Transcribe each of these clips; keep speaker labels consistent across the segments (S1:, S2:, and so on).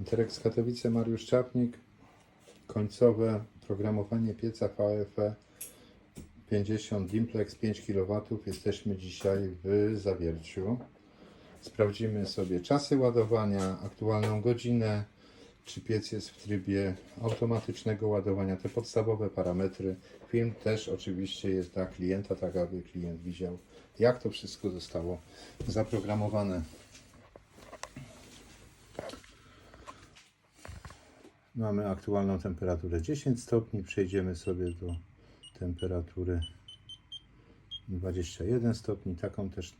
S1: Interex Katowice, Mariusz Czapnik. Końcowe programowanie pieca VFE 50 Dimplex 5 kW. Jesteśmy dzisiaj w Zawierciu. Sprawdzimy sobie czasy ładowania, aktualną godzinę, czy piec jest w trybie automatycznego ładowania, te podstawowe parametry. Film też oczywiście jest dla klienta, tak aby klient widział, jak to wszystko zostało zaprogramowane. Mamy aktualną temperaturę 10 stopni. Przejdziemy sobie do temperatury 21 stopni. Taką też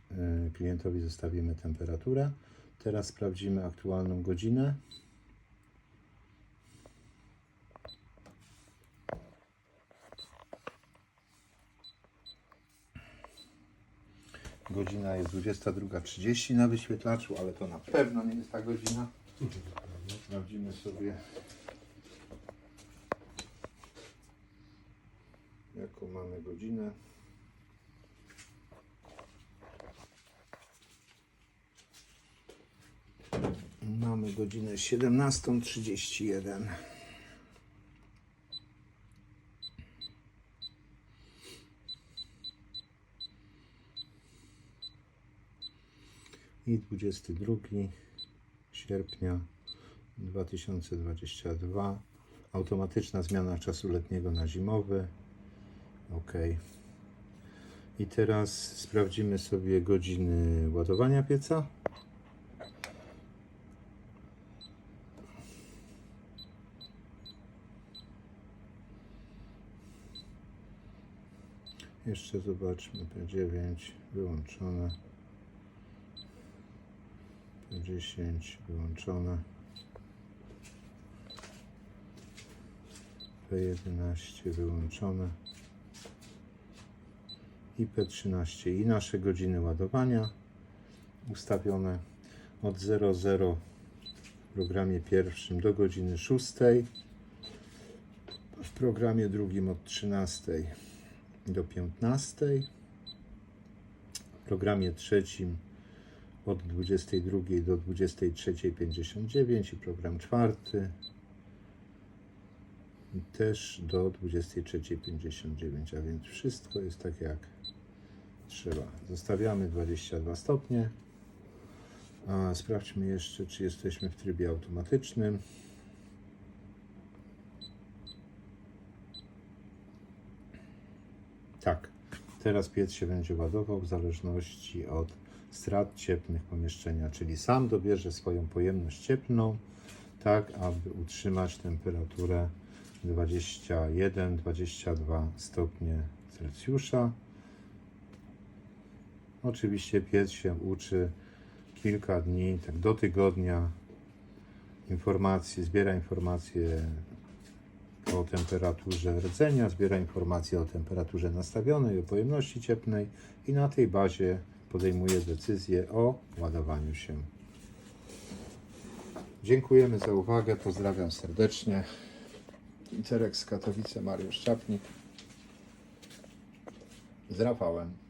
S1: y, klientowi zostawimy temperaturę. Teraz sprawdzimy aktualną godzinę. Godzina jest 22.30 na wyświetlaczu, ale to na pewno nie jest ta godzina. Sprawdzimy sobie jaką mamy godzinę. Mamy godzinę 17.31. I 22 sierpnia 2022. Automatyczna zmiana czasu letniego na zimowy. OK. I teraz sprawdzimy sobie godziny ładowania pieca. Jeszcze zobaczmy P9 wyłączone. P10 wyłączone. P11 wyłączone i P13 i nasze godziny ładowania ustawione od 00 w programie pierwszym do godziny 6 w programie drugim od 13 do 15 w programie trzecim od 22 do 23.59 i program czwarty też do 23.59, a więc wszystko jest tak jak trzeba. Zostawiamy 22 stopnie. Sprawdźmy jeszcze, czy jesteśmy w trybie automatycznym. Tak, teraz piec się będzie ładował w zależności od strat cieplnych pomieszczenia, czyli sam dobierze swoją pojemność cieplną, tak aby utrzymać temperaturę 21-22 stopnie Celsjusza. Oczywiście piec się uczy kilka dni, tak do tygodnia informacji, zbiera informacje o temperaturze rdzenia, zbiera informacje o temperaturze nastawionej, o pojemności cieplnej i na tej bazie podejmuje decyzję o ładowaniu się. Dziękujemy za uwagę, pozdrawiam serdecznie. Interex Katowice, Mariusz Czapnik z Rafałem.